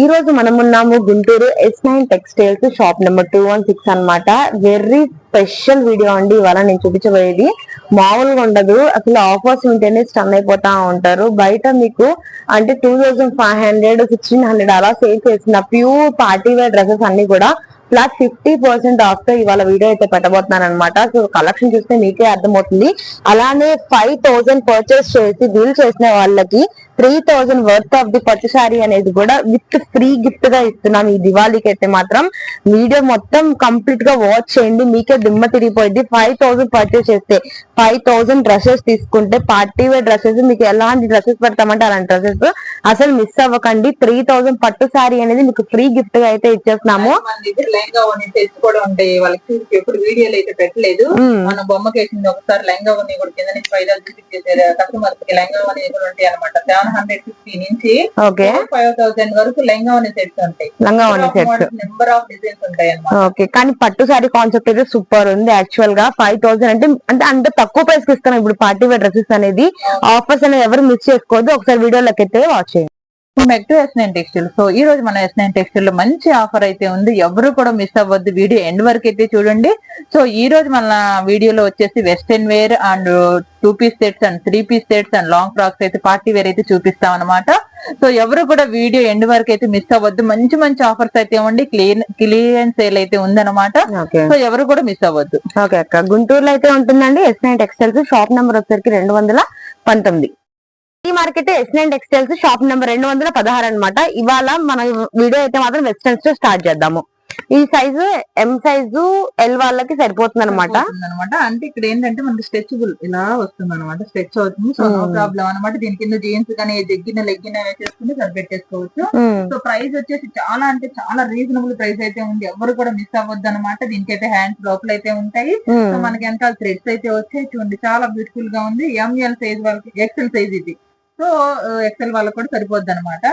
ఈ రోజు మనం ఉన్నాము Guntur S nine textiles shop number two one six అనమాట వెరీ స్పెషల్ వీడియో అండి. ఇవాళ నేను చూపించబోయేది. మామూలుగా ఉండదు. అసలు ఆఫర్స్ ఉంటేనే స్టన్ అయిపోతా ఉంటారు. బయట మీకు అంటే two thousand five hundred sixteen hundred అలా సేల్ చేసిన ప్యూర్ పార్టీ వేర్ డ్రెస్సెస్ అన్ని కూడా ప్లస్ ఫిఫ్టీ పర్సెంట్ ఆఫ్తో ఇవాళ వీడియో అయితే పెట్టబోతున్నాను అనమాట సో కలెక్షన్ చూస్తే మీకే అర్థమవుతుంది. అలానే ఫైవ్ థౌసండ్ పర్చేస్ చేసి బిల్ చేసిన వాళ్ళకి three thousand worth of the పట్టు శారీ అనేది కూడా విత్ ఫ్రీ గిఫ్ట్గా ఇస్తున్నాం ఈ దివాళీకి అయితే మాత్రం. వీడియో మొత్తం కంప్లీట్గా వాచ్ చేయండి. మీకే దిమ్మ తిరిగిపోయింది. ఫైవ్ థౌసండ్ పర్చేస్ చేస్తే ఫైవ్ థౌసండ్ డ్రెస్సెస్ తీసుకుంటే పార్టీ వేర్ డ్రెస్సెస్ మీకు ఎలాంటి డ్రెస్సెస్ పెడతామంటే అలాంటి డ్రెస్సెస్ అసలు మిస్ అవ్వకండి. త్రీ థౌసండ్ పట్టు శారీ అనేది మీకు ఫ్రీ గిఫ్ట్గా అయితే ఇచ్చేస్తున్నాము. వీడియోలు అయితే పెట్టలేదు. మ్మ్. మన బొమ్మకి వేసింది ఒకసారి ఓని కూడా కింద నుంచి పైదా చూపించేసారు కస్టమర్స్కి కూడా ఉంటాయి అనమాట సెవెన్ హండ్రెడ్ ఫిఫ్టీ నుంచి ఓకే. ఫైవ్ థౌసండ్ వరకు లెహంగా ఓని సెట్స్ ఉంటాయి. లంగా ఓని సెట్స్. నెంబర్ ఆఫ్ డిజైన్స్ ఉంటాయి ఓకే కానీ పట్టు శారీ కాన్సెప్ట్ అయితే సూపర్ ఉంది. యాక్చువల్గా ఫైవ్ థౌసండ్ అంటే అంటే అంత తక్కువ ప్రైస్కి ఇస్తాను ఇప్పుడు పార్టీ వేర్ డ్రెస్సెస్ అనేది ఆఫర్స్ అనేది ఎవరు మిస్ చేసుకోవద్దు. ఒకసారి వీడియోలోకి అయితే వాచ్ చేయండి. మెక్ to S nine textile so ఈ రోజు మన ఎస్ నైన్ టెక్స్టైల్లో మంచి ఆఫర్ అయితే ఉంది. ఎవరు కూడా మిస్ అవ్వద్దు. వీడియో ఎండ్ వరకు అయితే చూడండి. సో ఈ రోజు మన వీడియోలో వచ్చేసి western wear and two piece sets and three piece sets and long frocks అయితే పార్టీ వేర్ అయితే చూపిస్తాం అనమాట సో ఎవరు కూడా వీడియో ఎండ్ వరకు అయితే మిస్ అవ్వద్దు. మంచి మంచి ఆఫర్స్ అయితే ఉండి క్లియర్ క్లియరెన్స్ సేల్ అయితే ఉందన్నమాట. సో ఎవరు కూడా మిస్ అవ్వద్దు. ఓకే అక్క. గుంటూరులో అయితే ఉంటుందండి. S nine textiles shop number వచ్చేసరికి రెండు వందల పంతొమ్మిది. ఈ market S nine textiles shop number రెండు వందల పదహారు అనమాట ఇవాళ మన వీడియో అయితే మాత్రం వెస్టర్న్స్తో స్టార్ట్ చేద్దాము. ఈ సైజు ఎం సైజు ఎల్ వాళ్ళకి సరిపోతుంది అనమాట అనమాట అంటే ఇక్కడ ఏంటంటే మనకి స్ట్రెచబుల్ ఇలా వస్తుంది అనమాట స్ట్రెచ్ అవుతుంది. So no Hmm. ప్రాబ్లం అనమాట దీని కింద జీన్స్ కానీ జగ్గిన లెగ్గిన వేసేసుకుంటే సరిపెట్టేసుకోవచ్చు. సో ప్రైస్ వచ్చేసి చాలా అంటే చాలా రీజనబుల్ ప్రైస్ అయితే ఉంది. ఎవరు కూడా మిస్ అవ్వద్దు అనమాట దీనికైతే హ్యాండ్స్ లోపల అయితే ఉంటాయి. సో మనకి వెనకాల థ్రెడ్స్ అయితే వచ్చాయి. చూడండి చాలా బ్యూటిఫుల్గా ఉంది. ఎంఎల్ సైజ్ వాళ్ళకి ఎక్సెల్ సైజ్ ఇది. ఎక్సెల్ వాళ్ళకి కూడా సరిపోద్ది అనమాట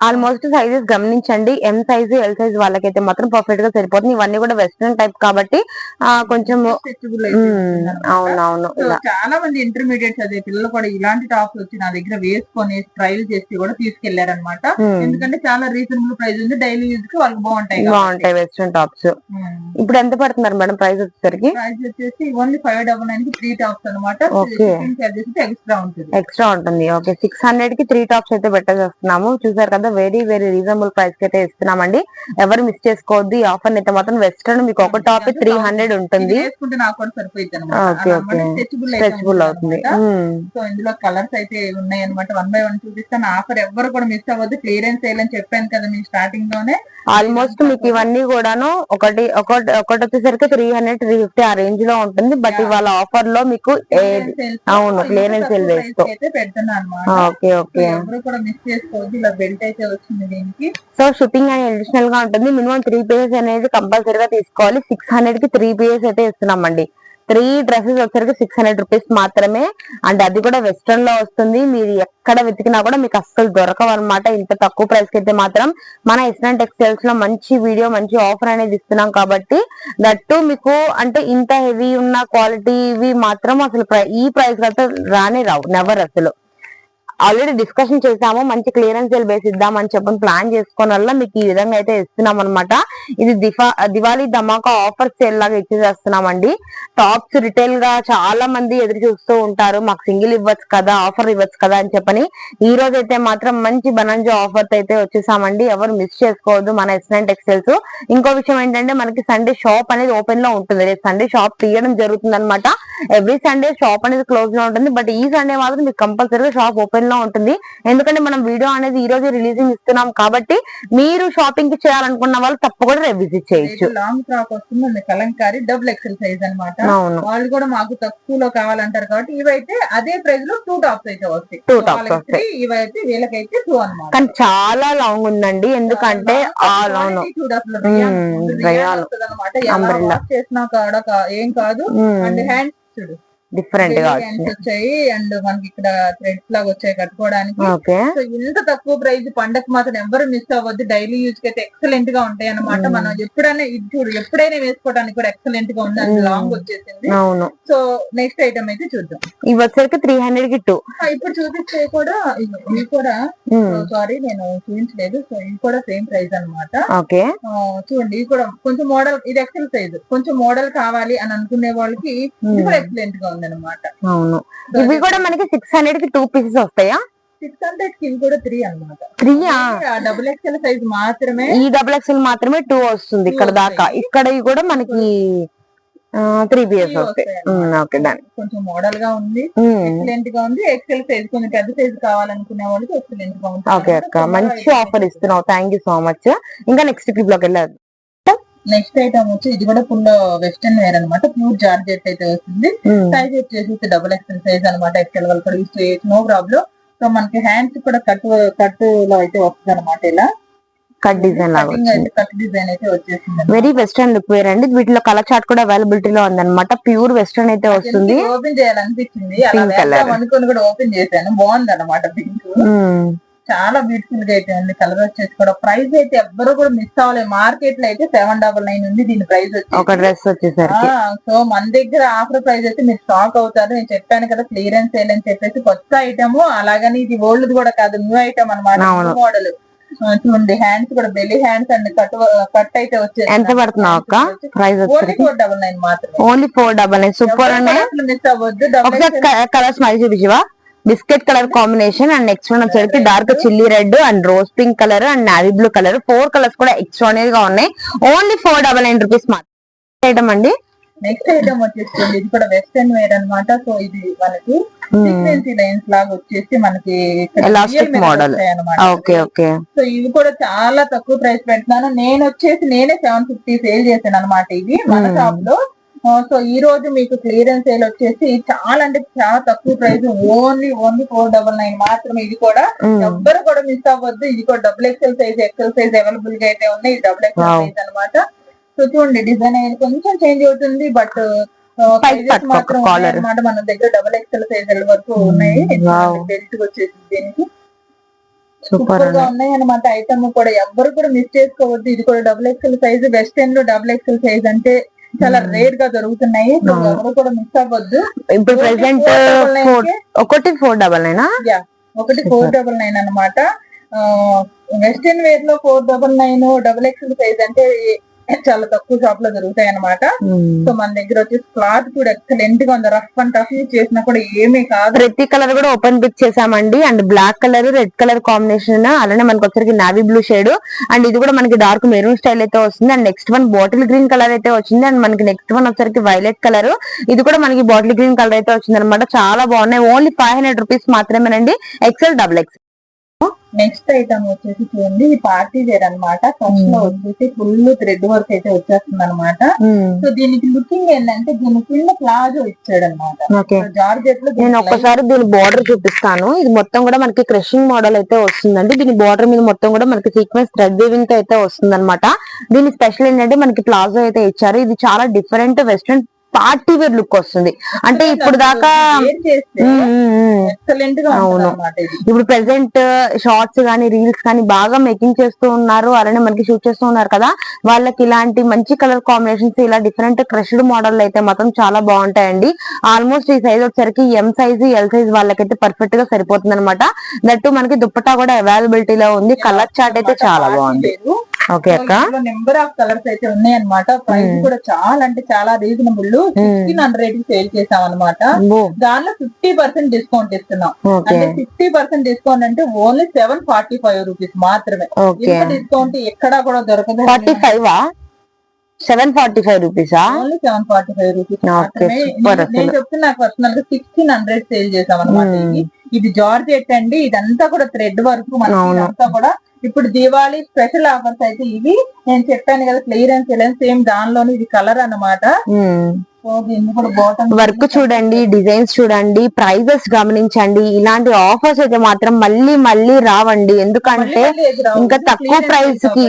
ఆల్మోస్ట్ సైజెస్ గమనించండి. ఎం సైజు ఎల్ సైజ్ వాళ్ళకైతే మాత్రం పర్ఫెక్ట్గా సరిపోతుంది. ఇవన్నీ కూడా వెస్ట్రన్ టైప్ కాబట్టి కొంచెం అవునవును. చాలా మంది ఇంటర్మీడియట్ చదివే పిల్లలు కూడా ఇలాంటి టాప్స్ వచ్చి నా దగ్గర వేసుకొని ట్రైల్ చేసి కూడా తీసుకెళ్ళారనమాట ఎందుకంటే చాలా రీజనబుల్ ప్రైస్ ఉంది. డైలీ యూజ్కి వాళ్ళకి బాగుంటాయి. బాగుంటాయి వెస్ట్రన్ టాప్స్. ఇప్పుడు ఎంత పడుతున్నారు మేడం ప్రైస్ వచ్చేసరికి? ప్రైస్ వచ్చేసి ఓన్లీ ఫైవ్ డబల్ నైన్కి త్రీ టాప్స్ అనమాట ఎక్స్ట్రా ఉంటుంది. ఎక్స్ట్రా ఉంటుంది. ఓకే సిక్స్ హండ్రెడ్కి త్రీ టాప్స్ అయితే పెట్టేస్తున్నాము చూసారు కదా వెరీ వెరీ రీజనబుల్ ప్రైస్కి అయితే ఇస్తున్నామండి. ఎవరు మిస్ చేసుకోవద్దు ఈ ఆఫర్ అయితే మాత్రం వెస్ట్రన్ మీకు ఒక టాప్ త్రీ హండ్రెడ్ ఉంటుంది. స్ట్రెచబుల్ అవుతుంది. సో ఇందులో కలర్స్ అయితే ఉన్నాయి అనమాట వన్ బై వన్ చూపిస్తాను ఆఫర్ ఎవరు కూడా మిస్ అవ్వద్దు. క్లియరెన్స్ సేల్ అని చెప్పాను కదా మీకు స్టార్టింగ్లోనే. ఆల్మోస్ట్ మీకు ఇవన్నీ కూడాను ఒకటి ఒకటి ఒకటి వచ్చేసరికి త్రీ హండ్రెడ్ త్రీ ఫిఫ్టీ ఆ రేంజ్లో ఉంటుంది. బట్. ఇవాళ ఆఫర్లో మీకు అవును, లో clearance ఇంత sale తక్కువ వేసుకో. ఓకే ఓకే ఎవరు కూడా మిస్ చేసుకోవద్దు. ఇలా బెల్ట్ అయితే వచ్చింది దీనికి? సో షిప్పింగ్ అనేది అడిషనల్గా ఉంటుంది. మినిమం త్రీ పీసెస్ అనేది కంపల్సరీగా తీసుకోవాలి. సిక్స్ హండ్రెడ్కి త్రీ పీసెస్ అయితే ఇస్తున్నామండి. త్రీ డ్రెస్సెస్ వచ్చరికి సిక్స్ హండ్రెడ్ రూపీస్ మాత్రమే. అండ్ అది కూడా వెస్ట్రన్లో వస్తుంది. మీరు ఎక్కడ వెతికినా కూడా మీకు అస్సలు దొరకవు అనమాట ఇంత తక్కువ ప్రైస్కి అయితే మాత్రం. మన ఇస్లాం టెక్స్టైల్స్లో మంచి వీడియో మంచి ఆఫర్ అనేది ఇస్తున్నాం కాబట్టి దట్టు మీకు అంటే ఇంత హెవీ ఉన్న క్వాలిటీవి మాత్రం అసలు ఈ ప్రైస్ అయితే రానే రావు. నెవర్ అసలు. ఆల్రెడీ డిస్కషన్ చేసాము మంచి క్లియరెన్స్ సేల్ బేస్ ఇద్దాం అని చెప్పని ప్లాన్ చేసుకోవడం వల్ల మీకు ఈ విధంగా అయితే ఇస్తున్నాం అనమాట ఇది దిఫా దివాళీ ధమాకా ఆఫర్ సేల్ లాగా ఇచ్చేసేస్తున్నామండి. టాప్స్ రిటైల్గా చాలా మంది ఎదురు చూస్తూ ఉంటారు. మాకు సింగిల్ ఇవ్వచ్చు కదా ఆఫర్ ఇవ్వచ్చు కదా అని చెప్పని. ఈ రోజు అయితే మాత్రం మంచి బనంజో ఆఫర్ అయితే వచ్చేసామండి. ఎవరు మిస్ చేసుకోవద్దు మన ఎస్ నైన్ టెక్స్టైల్స్ ఇంకో విషయం ఏంటంటే మనకి సండే షాప్ అనేది ఓపెన్లో ఉంటుంది. రేపు సండే షాప్ తీయడం జరుగుతుంది అనమాట ఎవ్రీ సండే షాప్ అనేది క్లోజ్లో ఉంటుంది. బట్ ఈ సండే మాత్రం మీకు కంపల్సరీగా షాప్ ఓపెన్ లో ఉంటుంది. ఎందుకంటే మనం వీడియో అనేది ఈ రోజు రిలీజింగ్ ఇస్తున్నాం కాబట్టి మీరు షాపింగ్కి చేయాలనుకున్న వాళ్ళు తప్పకుండా విజిట్ చేయొచ్చు. లాంగ్ ఫ్రాక్ వస్తుంది కలంకారీ డబుల్ ఎక్సెల్ సైజ్ అన్నమాట. అవును. వాళ్ళు కూడా మాకు తక్కువలో కావాలంటారు కాబట్టి ఇవైతే అదే ప్రైస్లో టూ టాప్స్ అయితే వస్తాయి. Tops వాళ్ళకి వస్తాయి. ఇవైతే వీళ్ళకైతే టూ అనమాట కానీ చాలా లాంగ్ ఉందండి. ఎందుకంటే ఆ అవును. అనమాట Umbrella. వాష్ చేసినా కాడ ఏం కాదు. అండ్ హ్యాండ్స్ చూడు. డిఫరెంట్గా వచ్చాయి అండ్ మనకి ఇక్కడ థ్రెడ్స్ లాగా వచ్చాయి కట్టుకోవడానికి. ఓకే సో ఇంత తక్కువ ప్రైస్ పండగ మాత్రం ఎవరు మిస్ అవ్వద్దు. డైలీ యూజ్కి అయితే ఎక్సలెంట్గా ఉంటాయి అన్నమాట Mm. మనం ఎప్పుడైనా ఇది చూడు ఎప్పుడైనా వేసుకోవడానికి కూడా ఎక్సలెంట్గా ఉంది. Mm. లాంగ్ వచ్చేసింది. అవును. సో నెక్స్ట్ ఐటమ్ అయితే చూద్దాం. ఇవి వచ్చరికి త్రీ హండ్రెడ్కి టూ ఇప్పుడు చూపిస్తే కూడా ఇవి ఇవి కూడా సారీ నేను చూపించలేదు. సో ఇవి కూడా సేమ్ ప్రైస్ అన్నమాట. ఓకే చూడండి ఇది కూడా కొంచెం మోడల్ ఇది ఎక్సెల్ సైజ్ కొంచెం మోడల్ కావాలి అని అనుకునే వాళ్ళకి ఇది కూడా ఎక్సలెంట్గా ఉంది. అనమాట అవును. ఇవి కూడా మనకి సిక్స్ హండ్రెడ్కి టూ పీసెస్ వస్తాయా? సిక్స్ హండ్రెడ్కి కూడా త్రీ అనమాట త్రీయా డబుల్ ఎక్సెల్ సైజ్ మాత్రమే ఈ డబుల్ ఎక్స్ఎల్ మాత్రమే టూ వస్తుంది ఇక్కడ దాకా. ఇక్కడ కూడా మనకి త్రీ వస్తాయి. ఓకే డన్ కొంచెం మోడల్గా ఉంది ఎక్సలెంట్గా ఉంది. ఎక్సెల్ సైజ్ కొంచెం పెద్ద సైజ్ కావాలనుకునే వాళ్ళకి ఎక్సలెంట్గా ఉంటుంది. ఓకే అక్క. మంచి ఆఫర్ ఇస్తున్నావు. థ్యాంక్ యూ సో మచ్ ఇంకా నెక్స్ట్ క్లిప్లోకి వెళ్ళదు. నెక్స్ట్ ఐటమ్ వచ్చి ఇది కూడా ఫుల్ వెస్టర్న్ వేర్ అనమాట ప్యూర్ జార్జెట్ అయితే వస్తుంది. సైజ్ వచ్చేసి డబుల్ ఎక్సెల్ సైజ్ అనమాట ఎక్సెల్ వాళ్ళు కూడా యూస్ చేయొచ్చు. నో ప్రాబ్లం సో మనకి హ్యాండ్స్ కూడా కట్ కట్లో అయితే వస్తుంది అనమాట ఇలా. కట్ డిజైన్ లాగా కట్ డిజైన్ అయితే వచ్చేసింది వెరీ వెస్టర్న్ లుక్ వేర్ అండి. వీటిలో కలర్ చార్ట్ కూడా అవైలబిలిటీ లో ఉందన్నమాట. ప్యూర్ వెస్టర్న్ అయితే వస్తుంది. ఓపెన్ చేయాలనిపించింది? అలా అనుకుని కూడా ఓపెన్ చేశాను. బాగుంది అనమాట పింక్. చాలా బ్యూటిఫుల్గా అయితే ఉంది కలర్ వచ్చేసి కూడా ప్రైస్ అయితే ఎవ్వరు కూడా మిస్ అవ్వలేదు. మార్కెట్లో అయితే సెవెన్ డబల్ నైన్ ఉంది. దీని ప్రైస్ ఒక వచ్చి డ్రెస్ వచ్చేసరికి సో మన దగ్గర ఆఫర్ ప్రైస్ అయితే మీరు షాక్ అవుతారు. నేను చెప్పాను కదా క్లియరెన్స్ సేల్ అని చెప్పేసి కొత్త ఐటమ్ అలాగని ఇది ఓల్డ్ కూడా కాదు న్యూ ఐటమ్ అనమాట. మోడల్ చూడండి హ్యాండ్స్ కూడా belly hands and cut cut అయితే వచ్చేసి ఎంత పడుతున్నావు అక్క? Price only four double nine మాత్రమే. Only four double nine super miss అవ్వద్దు. ఒకసారి కలర్స్ మళ్ళీ చూపించవా? Biscuit colour combination and next one వచ్చేసరికి dark chilli red and rose pink colour and navy blue colour four colours కూడా extraordinary గా ఉన్నాయి. Only four double nine rupees మాత్రం item అండి. Next item వచ్చేసి ఇది కూడా వెస్టర్న్ వేర్ అన్నమాట. సో ఇది మనకి సీక్వెన్సీ లైన్స్ లాగా వచ్చేసి మనకి model. అనమాట ఓకే ఓకే సో ఇవి కూడా చాలా తక్కువ ప్రైస్ పెడుతున్నాను. నేను వచ్చేసి నేనే సెవెన్ ఫిఫ్టీ సేల్ చేశాను అనమాట ఇవి. మన Hmm. షాప్లో ఆ, సో ఈ రోజు మీకు క్లియరెన్స్ సేల్ వచ్చేసి చాలా అంటే చాలా తక్కువ price. Only only four double nine మాత్రమే. ఇది కూడా ఎవ్వరు కూడా మిస్ అవ్వద్దు. ఇది కూడా double XL size XL size అవైలబుల్గా అయితే ఉన్నాయి. Double XL. సైజ్ అన్నమాట. సో చూడండి డిజైన్ అనేది కొంచెం చేంజ్ అవుతుంది బట్ మాత్రం. అనమాట మన దగ్గర డబుల్ ఎక్సెల్ సైజ్ వరకు ఉన్నాయి. బెల్ట్ వచ్చేసి దీనికి. సూపర్ సూపర్గా ఉన్నాయి అనమాట ఐటమ్ కూడా ఎవ్వరు కూడా మిస్ చేసుకోవద్దు. ఇది కూడా డబుల్ ఎక్సెల్ సైజ్ వెస్టర్న్లో డబుల్ ఎక్సెల్ సైజ్ అంటే చాలా Hmm. రేర్గా దొరుకుతున్నాయి. ఎవరు కూడా మిస్ అవ్వద్దు ఇప్పుడు ప్రెసెంట్ ఒకటి ఫోర్ డబల్ నైనా ఒకటి. ఫోర్ డబల్ నైన్ అనమాట western వేర్లో four double nine double XL size అంటే చాలా తక్కువ షాప్లో దొరుకుతాయి అనమాట సో మన దగ్గర వచ్చేసి క్లాత్ కూడా ఎక్సలెంట్గా ఉంది. రఫ్ అండ్ టఫ్ చేసినా కూడా ఏమీ కాదు. ప్రతి కలర్ కూడా ఓపెన్ పిక్ చేసామండి and black colour red colour combination అలానే మనకి వచ్చరికి నావీ బ్లూ షేడ్ అండ్ ఇది కూడా మనకి డార్క్ మెరూన్ స్టైల్ అయితే వస్తుంది. And next one bottle green colour అయితే వచ్చింది. అండ్ మనకి నెక్స్ట్ వన్ వచ్చరికి వైలెట్ కలర్ ఇది కూడా మనకి బాటిల్ గ్రీన్ కలర్ అయితే వచ్చింది అనమాట చాలా బాగున్నాయి. ఓన్లీ ఫైవ్ హండ్రెడ్ రూపీస్ మాత్రమేనండి. XL double X next item వచ్చేసి చూడండి ఈ పార్టీ వేర్ అనమాట ఫస్ట్లో వచ్చేసి ఫుల్ థ్రెడ్ వర్క్ అయితే వచ్చేస్తుంది అనమాట సో దీనికి లుకింగ్ ఏంటంటే దీని కింద ప్లాజో ఇచ్చాడు అనమాట జార్జెట్లో నేను ఒక్కసారి దీని బార్డర్ చూపిస్తాను. ఇది మొత్తం కూడా మనకి క్రషింగ్ మోడల్ అయితే వస్తుందండి. దీని బార్డర్ మీద మొత్తం కూడా మనకి సీక్వెన్స్ థ్రెడ్ వీవింగ్తో అయితే వస్తుంది అనమాట దీని స్పెషల్ ఏంటంటే మనకి ప్లాజో అయితే ఇచ్చారు. ఇది చాలా different western party wear look వస్తుంది. అంటే ఇప్పుడు దాకా అవును. ఇప్పుడు ప్రెసెంట్ షార్ట్స్ కానీ రీల్స్ కానీ బాగా మేకింగ్ చేస్తూ ఉన్నారు. అలానే మనకి షూట్ చేస్తూ ఉన్నారు కదా. వాళ్ళకి ఇలాంటి మంచి కలర్ కాంబినేషన్స్ ఇలా డిఫరెంట్ క్రష్డ్ మోడల్ అయితే మాత్రం చాలా బాగుంటాయండి. ఆల్మోస్ట్ ఈ సైజ్ వచ్చేసరికి ఎం సైజ్ ఎల్ సైజ్ వాళ్ళకైతే పర్ఫెక్ట్గా సరిపోతుంది అనమాట దట్టు మనకి దుప్పటా కూడా అవైలబిలిటీ లో ఉంది. కలర్ చార్ట్ అయితే చాలా బాగుంది. ఓకే అక్క. నెంబర్ ఆఫ్ కలర్స్ అయితే ఉన్నాయి అనమాట ప్రైస్. కూడా చాలా అంటే చాలా రీజనబుల్ సిక్స్టీన్ హండ్రెడ్ సేల్ చేసాం అనమాట దానిలో ఫిఫ్టీ పర్సెంట్ డిస్కౌంట్ ఇస్తున్నాం. అంటే ఫిఫ్టీ పర్సెంట్ డిస్కౌంట్ అంటే only seven forty five rupees మాత్రమే. డిస్కౌంట్ ఎక్కడా కూడా దొరకదు forty five? Seven forty five రూపీసా? Only seven forty five rupees నేను-. చెప్తున్నా పర్సనల్గా సిక్స్టీన్ హండ్రెడ్ సేల్ చేసాం అనమాట. ఇది జార్జెట్ అండి. ఇదంతా కూడా థ్రెడ్ వర్క్. ఇదంతా కూడా. ఇప్పుడు దివాళీ స్పెషల్ ఆఫర్స్ అయితే ఇవి. నేను చెప్పాను కదా క్లియరెన్స్ సేమ్ దానిలోనే ఇది కలర్ అన్నమాట. వర్క్ చూడండి డిజైన్స్ చూడండి ప్రైజెస్ గమనించండి. ఇలాంటి ఆఫర్స్ అయితే మాత్రం మళ్ళీ మళ్ళీ రావండి. ఎందుకంటే ఇంకా తక్కువ ప్రైస్కి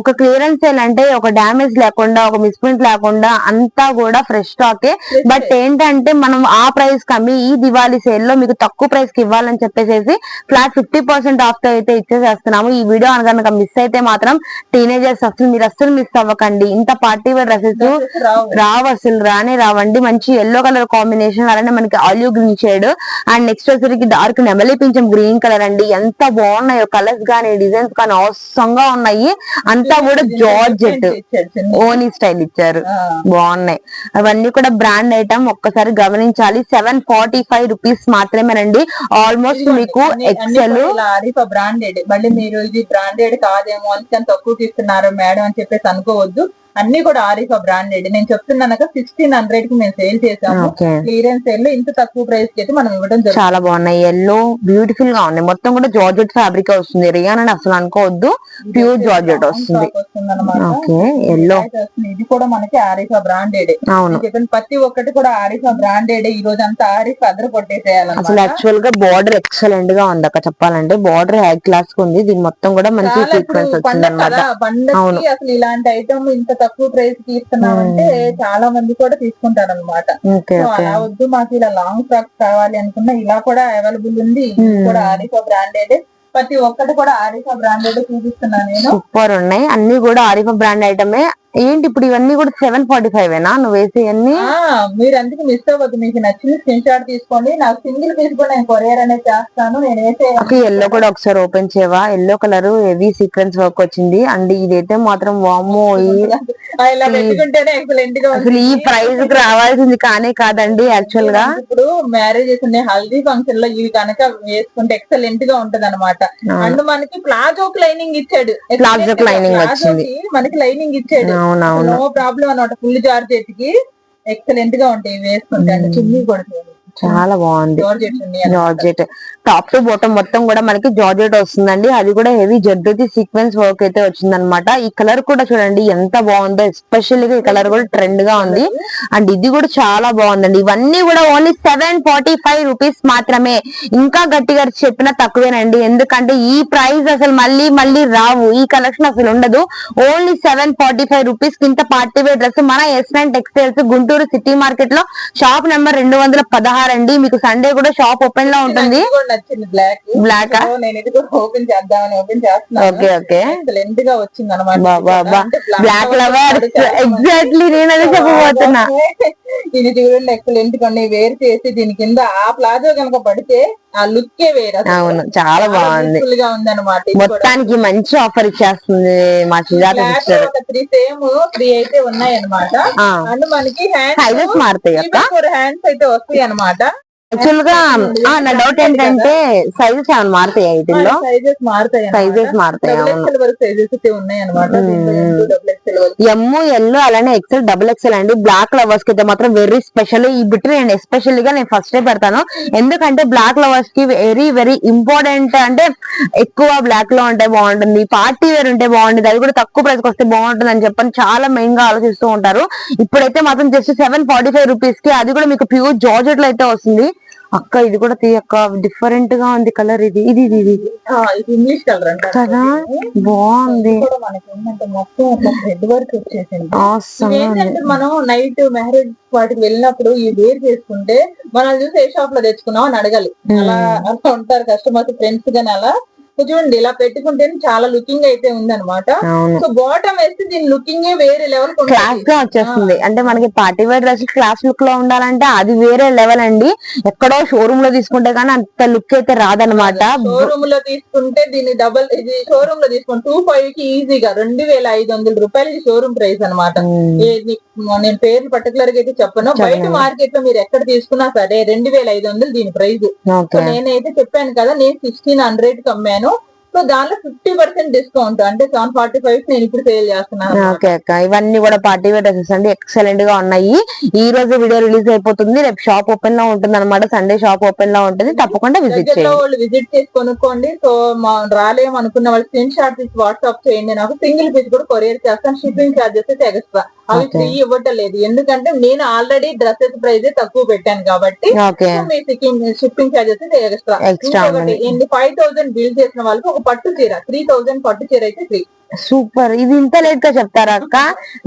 ఒక క్లియరెన్స్ సేల్ అంటే ఒక డ్యామేజ్ లేకుండా ఒక మిస్ప్రింట్ లేకుండా అంతా కూడా ఫ్రెష్ స్టాకే బట్ ఏంటంటే మనం ఆ ప్రైస్ కమ్మి ఈ దివాళీ సేల్లో మీకు తక్కువ ప్రైస్కి ఇవ్వాలని చెప్పేసి ఫ్లాట్ ఫిఫ్టీ పర్సెంట్ ఆఫ్తో అయితే ఇచ్చేసేస్తున్నాము. ఈ వీడియో కనుక మిస్ అయితే మాత్రం టీనేజర్స్ అసలు మీరు అస్సలు మిస్ అవ్వకండి. ఇంత పార్టీ వేర్ డ్రెస్సెస్ రావు. అసలు రానే రావండి. మంచి ఎల్లో కలర్ కాంబినేషన్ అలానే మనకి olive green shade and next వచ్చేసరికి డార్క్ నెమలి పింఛం గ్రీన్ కలర్ అండి. ఎంత బాగున్నాయో కలర్స్ గానీ డిజైన్స్ కానీ అవసరంగా ఉన్నాయి. అంతా కూడా జార్జెట్. ఓనీ స్టైల్ ఇచ్చారు. బాగున్నాయి. అవన్నీ కూడా బ్రాండ్ ఐటమ్ ఒక్కసారి గమనించాలి. సెవెన్ ఫార్టీ ఫైవ్ రూపీస్ మాత్రమేనండి ఆల్మోస్ట్ మీకు ఎక్సెల్ బ్రాండెడ్ మళ్ళీ మీరు ఇది బ్రాండెడ్ కాదేమో అని తక్కువ ఇస్తున్నారు మేడం అని చెప్పేసి అనుకోవద్దు. అన్ని కూడా ఆరిఫా బ్రాండెడ్. నేను చెప్తున్నాను సిక్స్టీన్ హండ్రెడ్కి మేము సేల్ చేసాము క్లియరెన్స్ సేల్లో ఇంత తక్కువ ప్రైస్కి అయితే మనం ఇవ్వడం జరుగుతుంది. చాలా బాగున్నాయి. ఎల్లో బ్యూటిఫుల్గా ఉన్నాయి. మొత్తం కూడా జార్జెట్ ఫ్యాబ్రిక్ వస్తుంది. రియాన్ అని అసలు అనుకోవద్దు. ప్యూర్ జార్జెట్ వస్తుంది. ఓకే. ఎల్లో ఇది కూడా మనకి ఆరిఫా బ్రాండెడ్. అవును. చెప్పిన ప్రతి ఒక్కటి కూడా ఆరిఫా బ్రాండెడ్. ఈ రోజు అంతా ఆరిఫా అదర అసలు కొట్టేసేయాలన్నమాట యాక్చువల్గా బార్డర్ ఎక్సలెంట్గా ఉంది అక్క చెప్పాలంటే. బార్డర్ హై క్లాస్ ఉంది దీని మొత్తం కూడా మంచి సీక్వెన్స్ వచ్చింది అనమాట. అసలు ఇలాంటి ఐటమ్ ఇంత తక్కువ ప్రైస్కి ఇస్తున్నామంటే చాలా మంది కూడా తీసుకుంటారు అనమాట అలా వద్దు మాకు ఇలా లాంగ్ ఫ్రాక్స్ కావాలి అనుకున్నా ఇలా కూడా అవైలబుల్ ఉంది. కూడా ఆరిఫా బ్రాండెడ్ ప్రతి ఒక్కటి కూడా ఆరిఫా బ్రాండెడ్ చూపిస్తున్నాను నేను. సూపర్ ఉన్నాయి. అన్ని కూడా ఆరిఫా బ్రాండ్ ఐటమే ఏంటి ఇప్పుడు ఇవన్నీ కూడా సెవెన్ ఫార్టీ ఫైవ్ ఏనా? నువ్వు వేసి అన్ని ఆ మీరు అందుకే మిస్ అవ్వద్దు. మీకు నచ్చిన స్క్రీన్ షాట్ తీసుకోండి. నాకు సింగిల్ పీస్ కూడా నేను కొరియర్ అనేది చేస్తాను. నేను వేసే ఒక ఎల్లో కూడా ఒకసారి ఓపెన్ చేయవా? Yellow colour heavy sequence work వచ్చింది. అండ్ ఇదైతే మాత్రం గా అసలు ఈ. ప్రైస్కి రావాల్సింది కానే కాదండి యాక్చువల్గా. ఇప్పుడు మ్యారేజెస్ ఉన్నాయి హల్దీ ఫంక్షన్లో ఇవి కనుక వేసుకుంటే ఎక్సలెంట్గా ఉంటది అనమాట అండ్ మనకి ప్లాజోకి లైనింగ్ ఇచ్చాడు. ప్లాజోకి lining వచ్చింది. మనకి లైనింగ్ ఇచ్చాడు. అవునవును. నో ప్రాబ్లం అనమాట ఫుల్ జార్జెట్కి ఎక్సలెంట్గా ఉంటాయి. వేసుకుంటాను వేసుకుంటే అంటే చున్నీ కూడా చాలా బాగుంది. జార్జెట్ టాప్ టు బాటమ్ మొత్తం కూడా మనకి జార్జెట్ వస్తుందండి. అది కూడా హెవీ జడ్డోతి సీక్వెన్స్ వర్క్ అయితే వచ్చిందనమాట ఈ కలర్ కూడా చూడండి ఎంత బాగుందో ఎస్పెషల్లీ గా ఈ కలర్ కూడా ట్రెండ్గా ఉంది. అండ్ ఇది కూడా చాలా బాగుందండి. ఇవన్నీ కూడా only seven forty five rupees మాత్రమే. ఇంకా గట్టిగా చెప్పినా తక్కువేనండి. ఎందుకంటే ఈ ప్రైస్ అసలు మళ్ళీ మళ్ళీ రావు. ఈ కలెక్షన్ అసలు ఉండదు. Only seven forty five rupees కింద పార్టీ వేర్ డ్రెస్ మన S nine textiles Guntur city మార్కెట్లో షాప్ నెంబర్ రెండు వందల పదహారు అండి మీకు సండే కూడా షాప్ ఓపెన్లో ఉంటుంది. బ్లాక్ ఓపెన్ చేద్దామని ఓపెన్ చేస్తున్నాను. బ్లాక్ లవర్ ఎగ్జాక్ట్లీ నేను అదే చెప్పబోతున్నా. ఇది చూడండి ఎక్సలెంట్ కొన్ని వేరు చేసి దీని కింద ఆ ప్లాజో కనుక పడితే ఆ లుక్కే వేరు. అవును చాలా బాగుంది. గా ఉంది అనమాట మొత్తానికి మంచి ఆఫర్ ఇచ్చేస్తుంది మా సుజాత త్రీ సేమ్ త్రీ అయితే ఉన్నాయి అనమాట అండ్ మనకి హ్యాండ్స్ మారుతాయి ఫోర్ హ్యాండ్స్ అయితే వస్తాయి అనమాట nada. యాక్చువల్గా నా డౌట్ ఏంటంటే సైజెస్ ఏమైనా మారుతాయి వీటిల్లో సైజెస్ మారుతాయి సైజెస్ మారుతాయి? ఎమ్ ఎల్లో అలానే ఎక్సెల్ డబుల్ ఎక్సెల్ అండి. బ్లాక్ లవర్స్కి అయితే మాత్రం వెరీ స్పెషల్ ఈ బిట్ నేను ఎస్పెషల్గా నేను ఫస్ట్ పెడతాను. ఎందుకంటే బ్లాక్ లవర్స్కి వెరీ వెరీ ఇంపార్టెంట్ అంటే ఎక్కువ బ్లాక్లో ఉంటే బాగుంటుంది. పార్టీ వేర్ ఉంటే బాగుంటుంది. అది కూడా తక్కువ ప్రైస్ వస్తే బాగుంటుంది అని చెప్పని చాలా మెయిన్గా ఆలోచిస్తూ ఉంటారు. ఇప్పుడైతే మాత్రం జస్ట్ సెవెన్ ఫార్టీ ఫైవ్ రూపీస్కి అది కూడా మీకు ప్యూర్ జార్జెట్లో అయితే వస్తుంది. అక్క ఇది కూడా తీయక్క డిఫరెంట్గా ఉంది కలర్ ఇది. ఇది ఇది ఇది. ఇంగ్లీష్ కలర్ కదా? బాగుంది. మనం నైట్ మ్యారేజ్ వాటికి వెళ్ళినప్పుడు ఈ వేర్ చేసుకుంటే మనం చూసి ఏ షాప్లో తెచ్చుకున్నాం అని అడగాలి. అలా అలా ఉంటారు కస్టమర్స్ ఫ్రెండ్స్ గాని అలా. చూడండి ఇలా పెట్టుకుంటే చాలా లుకింగ్ అయితే ఉంది అనమాట అవును. సో బాటమ్ వేస్తే దీని లుకింగ్ వేరే లెవెల్ క్లాస్గా వచ్చేస్తుంది. అంటే మనకి పార్టీ వేర్ డ్రెస్ క్లాస్ లుక్లో ఉండాలంటే అది వేరే లెవెల్ అండి. ఎక్కడో షోరూమ్లో తీసుకుంటే గానీ అంత లుక్ అయితే రాదనమాట షోరూమ్లో తీసుకుంటే దీన్ని డబల్ ఇది షోరూమ్లో తీసుకుంటే టూ ఫైవ్కి ఈజీగా రెండు వేల ఐదు వందల రూపాయలు షోరూమ్ ప్రైస్ అనమాట నేను పేరు పర్టికులర్గా అయితే చెప్పను. బయట మార్కెట్లో మీరు ఎక్కడ తీసుకున్నా సరే రెండు వేల ఐదు వందలు దీని ప్రైస్ నేనైతే చెప్పాను కదా నేను సిక్స్టీన్ హండ్రెడ్కి అమ్మాను. సో దానిలో ఫిఫ్టీ పర్సెంట్ డిస్కౌంట్ అంటే సెవెన్ ఫార్టీ ఫైవ్ నేను ఇప్పుడు సేల్ చేస్తున్నాను ఓకే అక్క ఇవన్నీ కూడా పార్టీ వేర్ డ్రెస్సెస్ అండి. ఎక్సలెంట్గా ఉన్నాయి. ఈ రోజు వీడియో రిలీజ్ అయిపోతుంది. రేపు షాప్ ఓపెన్లో ఉంటుంది అనమాట సండే షాప్ ఓపెన్లో ఉంటుంది. తప్పకుండా విజిట్ చేయండి. వాళ్ళు విజిట్ చేసి కొనుక్కోండి. సో మా రాలేము అనుకున్న వాళ్ళు స్క్రీన్ షాట్ తీసి వాట్సాప్ చేయండి. నాకు సింగిల్ పీస్ కూడా కొరియర్ చేస్తాను. షిప్పింగ్ చార్జెస్ అయితే ఎక్స్ట్రా అవి. ఫ్రీ ఇవ్వటం లేదు. ఎందుకంటే నేను ఆల్రెడీ డ్రెస్సెస్ ప్రైస్ తక్కువ పెట్టాను కాబట్టి మీ షిప్పింగ్ చార్జెస్ ఎక్స్ట్రా ఎన్ని ఫైవ్ థౌసండ్ బిల్ చేసిన వాళ్ళకి ఒక పట్టు చీర త్రీ థౌసండ్ పట్టు చీర అయితే ఫ్రీ సూపర్ ఇది ఇంత లేట్గా చెప్తారా అక్క?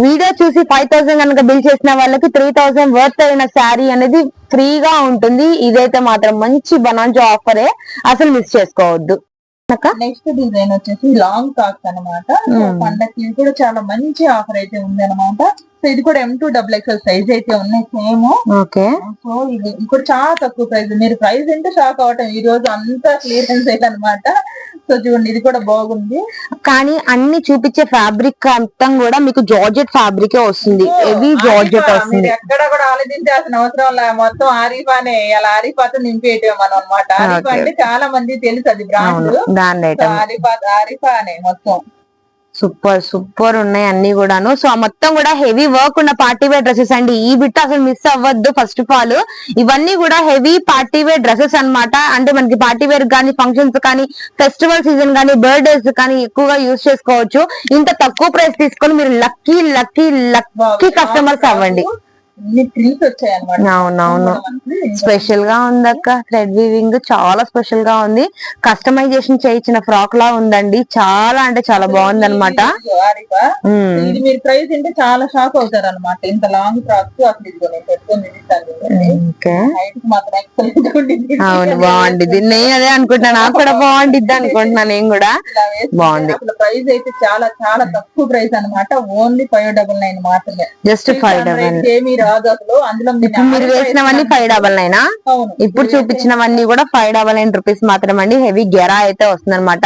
వీడియో చూసి ఫైవ్ థౌసండ్ కనుక బిల్ చేసిన వాళ్ళకి త్రీ థౌసండ్ వర్త్ అయిన శారీ అనేది ఫ్రీగా ఉంటుంది. ఇదైతే మాత్రం మంచి బనాంజో ఆఫరే అసలు మిస్ చేసుకోవద్దు. నెక్స్ట్ డిజైన్ వచ్చేసి లాంగ్ టాక్స్ అనమాట. పండక్కి కూడా చాలా మంచి ఆఫర్ అయితే ఉంది అనమాట సో ఇది కూడా M to double XL size అయితే ఉన్నాయి సేమ్ ఓకే సో ఇది కూడా చాలా తక్కువ ప్రైస్ మీరు ప్రైస్ అంటే షాక్ అవటం ఈ రోజు అంతా క్లియరెన్స్ అయితే అనమాట సో చూడండి ఇది కూడా బాగుంది. కానీ అన్ని చూపించే ఫ్యాబ్రిక్ మొత్తం కూడా మీకు జార్జెట్ ఫ్యాబ్రికే వస్తుంది. హెవీ జార్జెట్ వస్తుంది. ఎక్కడ కూడా ఆలోచించాల్సిన అవసరం లే. మొత్తం ఆరిఫానే ఇలా ఆరిఫాతో నింపేయటం మనం అనమాట ఆరిఫా. అంటే చాలా మంది తెలుసు అది బ్రాండ్ ఆరిఫా ఆరిఫా అనే మొత్తం. సూపర్ సూపర్ ఉన్నాయి అన్ని కూడాను. సో ఆ మొత్తం కూడా హెవీ వర్క్ ఉన్న పార్టీ వేర్ డ్రెస్సెస్ అండి. ఈ బిట్ అసలు మిస్ అవ్వద్దు ఫస్ట్ ఆఫ్ ఆల్. ఇవన్నీ కూడా హెవీ పార్టీ వేర్ డ్రెస్సెస్ అన్నమాట. అంటే మనకి పార్టీ వేర్ కానీ ఫంక్షన్స్ కానీ ఫెస్టివల్ సీజన్ కానీ బర్త్డేస్ కానీ ఎక్కువగా యూజ్ చేసుకోవచ్చు. ఇంత తక్కువ ప్రైస్ తీసుకొని మీరు లక్కీ లక్కీ లక్కీ కస్టమర్స్ అవ్వండి. అనమాట అవునవును. స్పెషల్గా ఉంది అక్క థ్రెడ్ వీవింగ్ చాలా స్పెషల్గా ఉంది. కస్టమైజేషన్ చేయించిన ఫ్రాక్ లా ఉందండి. చాలా అంటే చాలా బాగుంది అనమాట ఇది మీరు ప్రైస్ అంటే చాలా షాక్ అవుతారు అనమాట ఇంత లాంగ్ ఫ్రాక్స్ అసలు ఇదిగో నేను పెట్టుకొని చూపిస్తాను చూడండి. ఓకే. హైట్కి మాత్రం ఎక్సలెంట్ ఉండింది. అవును బాగుండిద్ది. నేను అదే అనుకుంటున్నా నాకు కూడా బాగుండిద్ది అనుకుంటున్నా నేను కూడా. బాగుంది. ప్రైస్ అయితే చాలా చాలా తక్కువ ప్రైస్ అన్నమాట. ఓన్లీ ఫైవ్ డబల్ నైన్ మాత్రమే. జస్ట్ ఫైవ్ డబల్ ఏమీ అందులో మీరు వేసినవన్నీ ఫైవ్ డబల్ నైనా? ఇప్పుడు చూపించినవన్నీ కూడా ఫైవ్ డబల్ నైన్ రూపీస్ మాత్రమే అండి హెవీ గెరా అయితే వస్తుంది అనమాట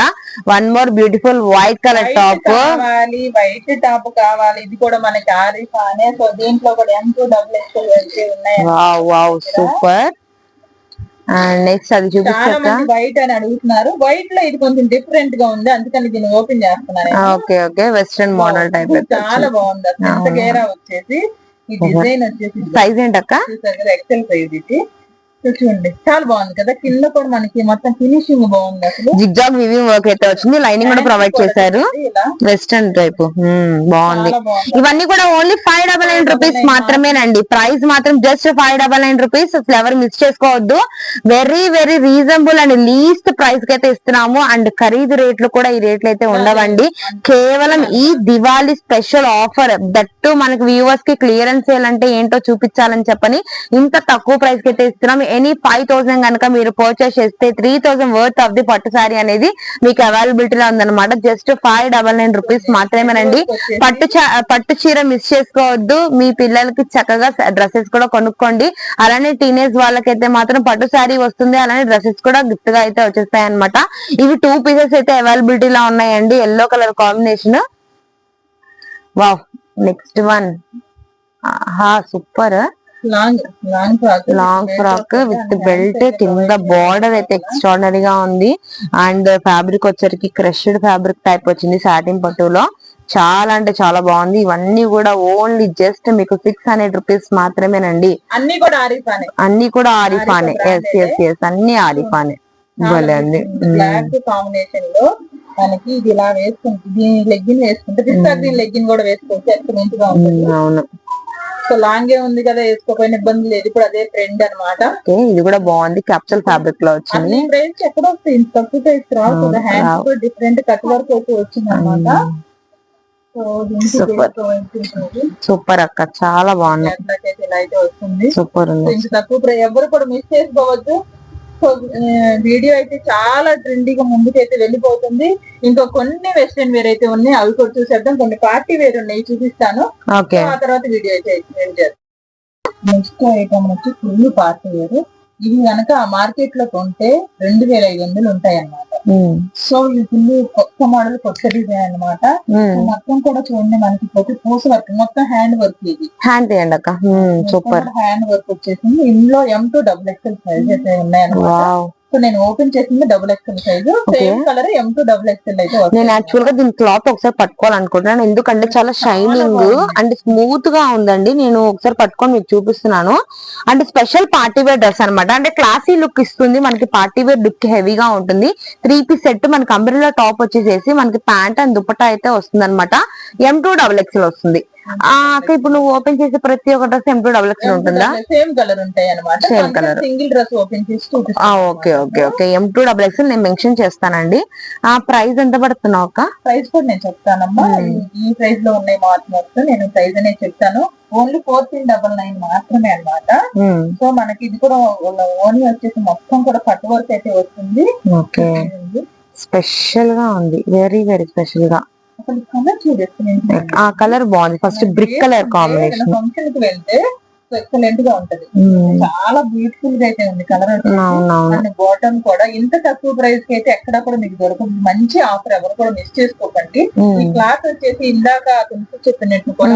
one more beautiful white colour top కావాలి వైట్ టాప్ కావాలి. ఇది కూడా మనకి ఆరిఫానే సో దీంట్లో కూడా ఎం టూ డబుల్ ఎక్స్ఎల్ ఉన్నాయి. వావ్ సూపర్ అండ్ నెక్స్ట్ అది మంది వైట్ అని అడుగుతున్నారు. వైట్లో ఇది కొంచెం డిఫరెంట్గా ఉంది. అందుకని దీన్ని ఓపెన్ చేస్తున్నాను. నేను. Okay okay western model type చాలా బాగుంది. ఎంత. గేరా డిజైన్ వచ్చేసి. సైజ్ ఏంటక్క? ఎక్సెల్ సైజ్ ఇది. చూడండి. చాలా బాగుంది కదా? కింద కూడా మనకి మొత్తం ఫినిషింగ్ బాగుంది అసలు. జిగ్జాగ్ వివింగ్ వర్క్ అయితే వచ్చింది. లైనింగ్ కూడా ప్రొవైడ్ చేశారు. వెస్టర్న్ టైప్ బాగుంది. చాలా బాగుంది. ఇవన్నీ కూడా only five double nine rupees మాత్రమేనండి ప్రైస్ మాత్రం just five double nine rupees flavour miss చేసుకోవద్దు. Very very reasonable and least ప్రైస్కి అయితే ఇస్తున్నాము. అండ్ ఖరీదు రేట్లు కూడా ఈ రేట్లు అయితే ఉండవండి. కేవలం ఈ దివాళీ స్పెషల్ ఆఫర్ దట్టు మనకి వ్యూవర్స్కి క్లియరెన్స్ సేల్ అంటే ఏంటో చూపించాలని చెప్పని ఇంత తక్కువ ప్రైస్కి అయితే ఇస్తున్నాం ఎనీ ఫైవ్ థౌసండ్ కనుక మీరు పర్చేస్ చేస్తే three thousand worth of the పట్టు సారీ అనేది మీకు అవైలబిలిటీలో ఉందన్నమాట. Just five double nine rupees మాత్రమేనండి. పట్టు పట్టు చీర మిస్ చేసుకోవద్దు. మీ పిల్లలకి చక్కగా డ్రెస్సెస్ కూడా కొనుక్కోండి. అలానే టీనేజ్ వాళ్ళకైతే మాత్రం పట్టు శారీ వస్తుంది. అలానే డ్రెస్సెస్ కూడా గిఫ్ట్గా అయితే వచ్చేస్తాయి అనమాట ఇవి టూ పీసెస్ అయితే అవైలబిలిటీలో ఉన్నాయండి. Yellow colour combination wow next one ఆహా super long long frock long frock with belt కింద బార్డర్ అయితే ఎక్స్ట్రాడనరీ గా ఉంది. అండ్ ఫ్యాబ్రిక్ వచ్చరికి క్రష్డ్ ఫ్యాబ్రిక్ టైప్ వచ్చింది సాటిన్ పట్టులో. చాలా అంటే చాలా బాగుంది. ఇవన్నీ కూడా ఓన్లీ జస్ట్ మీకు సిక్స్ హండ్రెడ్ రూపీస్ మాత్రమేనండి. అన్ని కూడా ఆరిఫానే. అన్ని కూడా ఆరిఫానే. ఎస్ ఎస్ ఎస్ అన్ని ఆరిఫానే. భలే బ్లాక్ కాంబినేషన్లో మనకి ఇది ఇలా వేసుకుంటే దీని లెగ్గిన్ వేసుకుంటే పిస్తా గ్రీన్ లెగ్గిన్ కూడా వేసుకోవచ్చు. ఎక్సలెంట్గా ఉంటుంది. అవును. సో లాంగే ఉంది కదా వేసుకోకపోయిన ఇబ్బంది లేదు. ఇప్పుడు అదే ట్రెండ్ అన్నమాట. ఓకే ఇది కూడా బాగుంది. క్యాప్సల్ ఫ్యాబ్రిక్లో వచ్చింది. ప్రైస్ ఎక్కడ ఇంత తక్కువ ప్రైస్. హ్యాండ్స్ కూడా డిఫరెంట్ కట్ వర్క్ అయితే వచ్చింది అనమాట సో దీనికి Super. వేసుకోవాల్సింది. సూపర్ అక్క చాలా వస్తుంది. సూపర్ ఉంది. తక్కువ ఎవరు కూడా మిస్ చేసుకోవద్దు సో వీడియో అయితే చాలా ట్రెండీగా ముందుకైతే వెళ్ళిపోతుంది. ఇంకా కొన్ని వెస్ట్రన్ వేర్ అయితే ఉన్నాయి. అవి కూడా చూసేద్దాం. కొన్ని పార్టీ వేర్ ఉన్నాయి చూపిస్తాను. ఆ తర్వాత వీడియో అయితే చేస్తాను నెక్స్ట్ ఐటమ్ వచ్చి ఫుల్ పార్టీ వేర్. ఇవి కనుక మార్కెట్లో కొంటే రెండు వేల ఐదు వందలు ఉంటాయి అన్నమాట సో ఇది ఫుల్ కొత్త మోడల్ కొత్త డిజైన్ అన్నమాట ఉమ్. మొత్తం కూడా చూడండి మనకి ప్రతి పూస వర్క్ మొత్తం హ్యాండ్ వర్క్ ఇది. హ్యాండ్ తీయండి అక్క. సూపర్. హ్యాండ్ వర్క్ వచ్చేసింది. ఇందులో M to double XL size అయితే ఉన్నాయన్నమాట నేను ఓపెన్ చేసింది double XL size same colour M to double XL అయితే నేను యాక్చువల్గా దీని క్లాత్ ఒకసారి పట్టుకోవాలనుకుంటున్నాను. ఎందుకంటే చాలా షైనింగ్. అండ్ స్మూత్గా ఉందండి. నేను ఒకసారి పట్టుకొని మీకు చూపిస్తున్నాను. అంటే స్పెషల్ పార్టీ వేర్ డ్రెస్ అన్నమాట. అంటే క్లాసీ లుక్ ఇస్తుంది. మనకి పార్టీ వేర్ లుక్ హెవీగా ఉంటుంది. త్రీ పీస్ సెట్ మనకి అంబ్రెల్లా టాప్ వచ్చేసేసి మనకి ప్యాంట్ అండ్ దుపట్టా అయితే వస్తుంది అనమాట ఎం టూ డబుల్ ఎక్స్ఎల్ వస్తుంది. అక్క ఇప్పుడు నువ్వు ఓపెన్ చేసే ప్రతి ఒక్క dress M to double XL ఉంటుందా? సేమ్ కలర్ ఉంటాయి అనమాట Same colour. Single dress open చేసి okay okay okay. M to double XL నేను మెన్షన్ చేస్తానండి. ఆ ప్రైస్ ఎంత పడుతున్నావు అక్క? ప్రైస్ కూడా నేను చెప్తానమ్మా. Hmm. ఈ ప్రైస్లో ఉన్నాయి మాత్రం మొత్తం. నేను ప్రైస్ అనేది చెప్తాను. ఓన్లీ ఫోర్టీన్ డబల్ నైన్ మాత్రమే అన్నమాట. ఉమ్, సో మనకి ఇది కూడా ఓన్లీ వచ్చేసి మొత్తం కూడా కట్ వర్క్ అయితే వస్తుంది. ఓకే. స్పెషల్గా ఉంది. వెరీ వెరీ స్పెషల్గా. కలర్ ఆ కలర్ బాగుంది. First brick colour combination. ఫంక్షన్కి వెళ్తే ఎక్సలెంట్గా ఉంటది చాలా బ్యూటిఫుల్గా అయితే ఉంది కలర్ బాటమ్ కూడా ఇంత తక్కువ ప్రైస్కి అయితే ఎక్కడ కూడా మీకు దొరకదు. మంచి ఆఫర్ ఎవరు కూడా మిస్ చేసుకోకండి. ఈ క్లాత్ వచ్చేసి ఇందాక తులసి చెప్పినట్టు కూడా.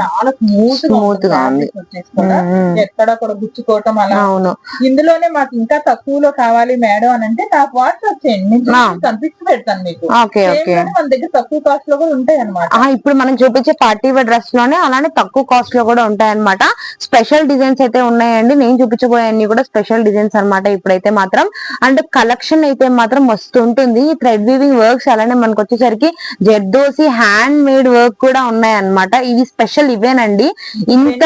చాలా స్మూత్గా ఉంది. fabric వచ్చేసి కూడా. ఎక్కడ కూడా గుచ్చుకోవటం అలా అవును. ఇందులోనే మాకు ఇంకా తక్కువలో కావాలి మేడం అని అంటే నాకు వాట్సాప్ చేయండి. నేను కనిపించి పెడతాను మీకు. మన దగ్గర తక్కువ కాస్ట్లో కూడా ఉంటాయి అనమాట ఆ ఇప్పుడు మనం చూపించే పార్టీ వేర్ డ్రెస్లోనే అలానే తక్కువ కాస్ట్లో కూడా ఉంటాయన్నమాట. స్పెషల్ డిజైన్స్ అయితే ఉన్నాయండి. నేను చూపించబోయే అన్ని కూడా స్పెషల్ డిజైన్స్ అనమాట ఇప్పుడైతే మాత్రం. అండ్ కలెక్షన్ అయితే మాత్రం మస్తు ఉంటుంది. థ్రెడ్ వీవింగ్ వర్క్స్ అలానే మనకు వచ్చేసరికి జర్దోసి హ్యాండ్ మేడ్ వర్క్ కూడా ఉన్నాయి అన్నమాట ఇవి స్పెషల్ ఇవేనండి. ఇంత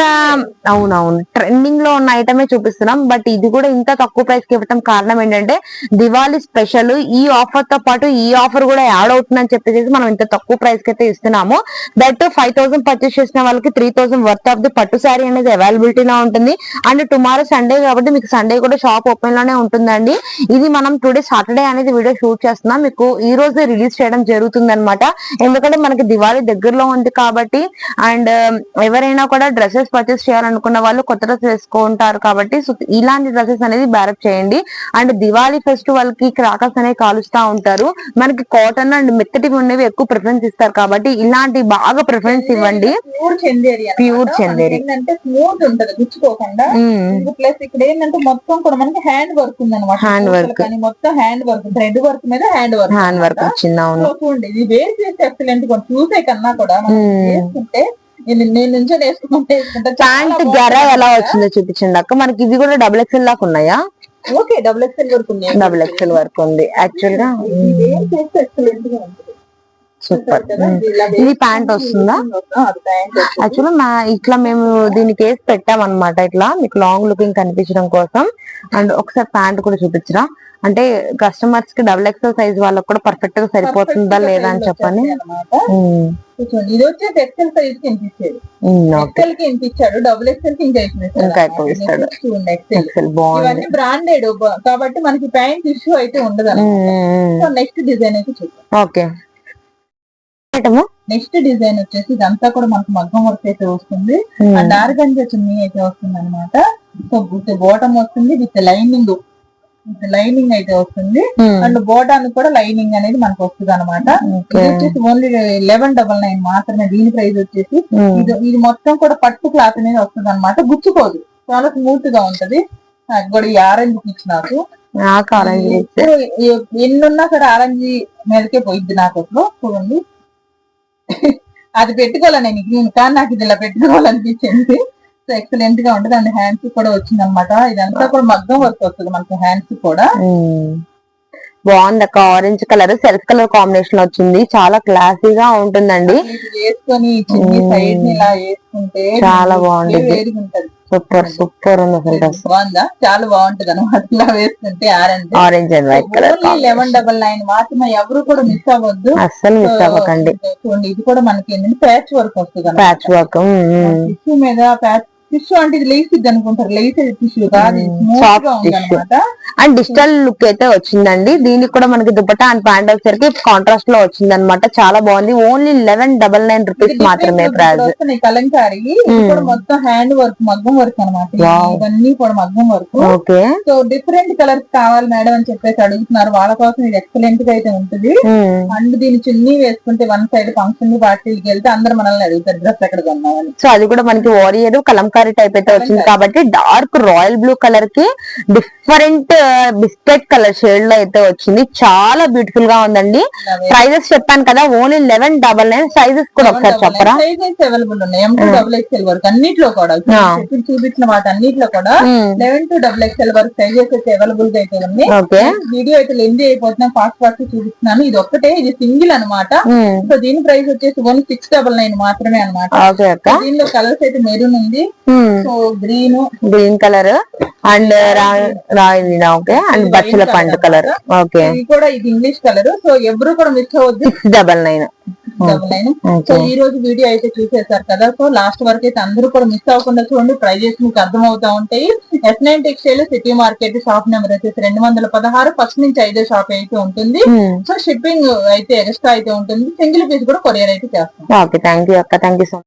అవునవును. ట్రెండింగ్లో ఉన్న ఐటమే చూపిస్తున్నాం. బట్ ఇది కూడా ఇంత తక్కువ ప్రైస్కి ఇవ్వటం కారణం ఏంటంటే దివాళీ స్పెషల్. ఈ ఆఫర్తో పాటు ఈ ఆఫర్ కూడా యాడ్ అవుతుందని చెప్పేసి మనం ఇంత తక్కువ ప్రైస్కి అయితే ఇస్తున్నాము. దట్ ఫైవ్ థౌసండ్ పర్చేస్ చేసిన వాళ్ళకి three thousand worth of the పట్టు శారీ అనేది అవైలబిలిటీలో ఉంటుంది. అండ్ టుమారో సండే కాబట్టి మీకు సండే కూడా షాప్ ఓపెన్లోనే ఉంటుందండి. ఇది మనం టుడే సాటర్డే అనేది వీడియో షూట్ చేస్తున్నాం. మీకు ఈ రోజు రిలీజ్ చేయడం జరుగుతుంది అనమాట ఎందుకంటే మనకి దివాళీ దగ్గరలో ఉంది కాబట్టి అండ్ ఎవరైనా కూడా డ్రెస్సెస్ పర్చేస్ చేయాలనుకున్న వాళ్ళు కొత్త డ్రెస్ వేసుకుంటారు కాబట్టి సో ఇలాంటి డ్రెస్సెస్ అనేది బ్యారప్ చేయండి. అండ్ దివాళీ ఫెస్టివల్కి క్రాకర్స్ అనేవి కాలుస్తా ఉంటారు. మనకి కాటన్ అండ్ మెత్తటి ఉన్నవి ఎక్కువ ప్రిఫరెన్స్ ఇస్తారు కాబట్టి ఇలాంటి బాగా ప్రిఫరెన్స్ ఇవ్వండి. Pure Chanderi. Pure Chanderi. Smooth ఉంటది గుచ్చుకోకుండా. ప్లస్ ఇక్కడ ఏంటంటే మొత్తం కూడా మనకి హ్యాండ్ వర్క్ ఉంది అనమాట work. కానీ మొత్తం హ్యాండ్ వర్క్ థ్రెడ్ వర్క్ మీద హ్యాండ్ వర్క్ హ్యాండ్ వర్క్ వచ్చింది అవును. చూడండి ఇది వేర్ చేస్తే ఎక్సలెంట్గా చూసే కన్నా కూడా మనం. వేసుకుంటే నేను నుంచి వేసుకుంటే ప్యాంట్ గెర ఎలా వచ్చిందో చూపించండి అక్క. మనకి ఇవి కూడా డబుల్ ఎక్స్ఎల్ దాకా ఉన్నాయా? ఓకే డబుల్ ఎక్స్ఎల్ వరకు ఉంది. డబుల్ ఎక్స్ఎల్ వరకు ఉంది. యాక్చువల్గా ఇది వేర్ చేస్తే ఎక్సలెంట్గా ఉంటుంది. సూపర్ ఇది ప్యాంట్ వస్తుందా. యాక్చువల్లీ మా ఇట్లా మేము దీనికి వేసి పెట్టామన్నమాట ఇట్లా. మీకు లాంగ్ లుకింగ్ కనిపించడం కోసం. అండ్ ఒకసారి ప్యాంట్ కూడా చూపించరా? అంటే కస్టమర్స్కి డబుల్ ఎక్స్ఎల్ సైజ్ వాళ్ళకి కూడా పర్ఫెక్ట్గా సరిపోతుందా లేదా అని చెప్పని. ఇది వచ్చేసి ఎక్సెల్ సైజ్కి ఓకే. ఎక్సెల్కి డబుల్ ఎక్సెల్కి ఇంకా ఇంకా. చూడండి ఎక్సెల్ బాగుంది. బ్రాండెడ్ కాబట్టి మనకి ప్యాంట్ ఇష్యూ అయితే ఉండదు. నెక్స్ట్ డిజైన్ అయితే చూద్దాం. ఓకే. ఐటము? నెక్స్ట్ డిజైన్ వచ్చేసి ఇదంతా కూడా మనకు మగ్గం వర్క్ అయితే వస్తుంది. ఉమ్, అండ్ ఆర్గంజా చున్నీ అయితే వస్తుంది అనమాట సో విత్ బాటమ్ వస్తుంది విత్ లైనింగ్ విత్ లైనింగ్ అయితే వస్తుంది. ఉమ్, అండ్ బాటానికి కూడా లైనింగ్ అనేది మనకు వస్తుంది అనమాట వచ్చేసి ఓన్లీ లెవెన్ డబల్ నైన్ మాత్రమే. దీని ప్రైస్ వచ్చేసి ఉమ్, ఇది ఇది మొత్తం కూడా పట్టు క్లాత్ అనేది వస్తుంది అనమాట గుచ్చుకోదు. చాలా స్మూత్గా ఉంటది. నాకు కూడా ఈ ఆరెంజ్ పిచ్ నాకు. నాకు ఆరెంజ్ ఇచ్చే. ఇప్పుడు ఎ- ఎన్ని ఉన్నా సరే ఆరెంజ్ మీదకే పోయిద్ది నాకు అసలు. చూడండి. అది పెట్టుకోవాలి నేను. కానీ నాకు ఇది ఇలా పెట్టుకోవాలనిపించింది. సో ఎక్సలెంట్గా ఉంటది. అండ్ హ్యాండ్స్ కూడా వచ్చింది అనమాట ఇదంతా కూడా మగ్గం వర్క్ వస్తుంది మనకి హ్యాండ్స్ కూడా. బాగుంది అక్క. Orange colour self colour combination వచ్చింది. చాలా క్లాసీగా ఉంటుందండి. వేసుకొని. సైడ్ ఇలా వేసుకుంటే చాలా బాగుంటుంది. సూపర్ సూపర్ ఉంది అసలు డ్రెస్ బాగుందా? చాలా బాగుంటది అనమాట ఇలా వేసుకుంటే orange. Orange and white colour eleven double nine మాత్రమే ఎవరు కూడా మిస్ అవ్వద్దు. అస్సలు మిస్ అవ్వకండి. చూడండి ఇది కూడా మనకి ఏంటంటే ప్యాచ్ వర్క్ వస్తుంది ప్యాచ్ వర్క్ మీద ప్యాచ్ టిష్యూ అంటే ఇది లేస్ ఇది అనుకుంటారు. లేస్ టిష్యూ కాదు tissue. అనమాట అండ్ డిజిటల్ లుక్ అయితే వచ్చిందండి. దీనికి కూడా మనకి దుపట్టా అండ్ ప్యాంట్ వచ్చేసరికి కాంట్రాస్ట్లో వచ్చింది అనమాట చాలా బాగుంది. Only eleven double nine rupees మాత్రమే ప్రైస్ వస్తున్నాయి కలంకారీ మొత్తం హ్యాండ్ వర్క్ మగ్గం వర్క్ అనమాట. ఇవన్నీ కూడా మగ్గం work okay. So different colours కావాలి మేడం అని చెప్పేసి అడుగుతున్నారు. వాళ్ళ కోసం ఇది ఎక్సలెంట్గా అయితే ఉంటుంది. అండ్ దీని చున్నీ వేసుకుంటే వన్ సైడ్ ఫంక్షన్ పార్టీకి వెళ్తే అందరు మనల్ని అడుగుతారు. డ్రెస్ ఎక్కడ కొన్నామని సో అది కూడా మనకి వారియర్ కలంకారీ కలంకారీ టైప్ అయితే వచ్చింది కాబట్టి డార్క్ రాయల్ బ్లూ కలర్కి డిఫరెంట్ బిస్కెట్ కలర్ షేడ్లో అయితే వచ్చింది. చాలా బ్యూటిఫుల్గా ఉందండి. ప్రైజెస్ చెప్పాను కదా only eleven double nine sizes కూడా ఒకసారి చెప్పరా? అవైలబుల్ ఉన్నాయి. డబుల్ ఎక్స్ఎల్ వరకు అన్నిట్లో కూడా చూపించిన వాటి అన్నిట్లో కూడా Hmm. Eleven to double XL వరకు సైజెస్ అయితే అవైలబుల్గా అయితే ఉంది ఓకే వీడియో అయితే లెంది అయిపోతున్నా ఫాస్ట్ ఫాస్ట్ చూపిస్తున్నాను. ఇది ఒక్కటే ఇది సింగిల్ అన్నమాట. సో దీని ప్రైస్ వచ్చేసి వన్ సిక్స్ డబల్ నైన్ మాత్రమే అక్క. దీనిలో కలర్స్ అయితే మెరూన్ ఉంది. So green green colour and రాయి ఓకే అండ్ బచ్చల పండు కలర్ ఓకే ఇది కూడా ఇది ఇంగ్లీష్ కలర్ సో ఎవరు కూడా మిస్ అవ్వద్దు. Six double nine double nine so ఈ రోజు వీడియో అయితే చూసేశారు కదా. సో లాస్ట్ వరకు అయితే అందరూ కూడా మిస్ అవ్వకుండా చూడండి. ప్రైజెస్ మీకు అర్థం అవుతా ఉంటాయి. S nine textile city market shop number వచ్చేసి రెండు వందల పదహారు. ఫస్ట్ నుంచి ఐదో షాప్ అయితే ఉంటుంది. సో షిప్పింగ్ అయితే ఎక్స్ట్రా అయితే ఉంటుంది. సింగిల్ పీస్ కూడా కొరియర్ అయితే చేస్తాం. ఓకే థ్యాంక్ యూ అక్క. Thank you so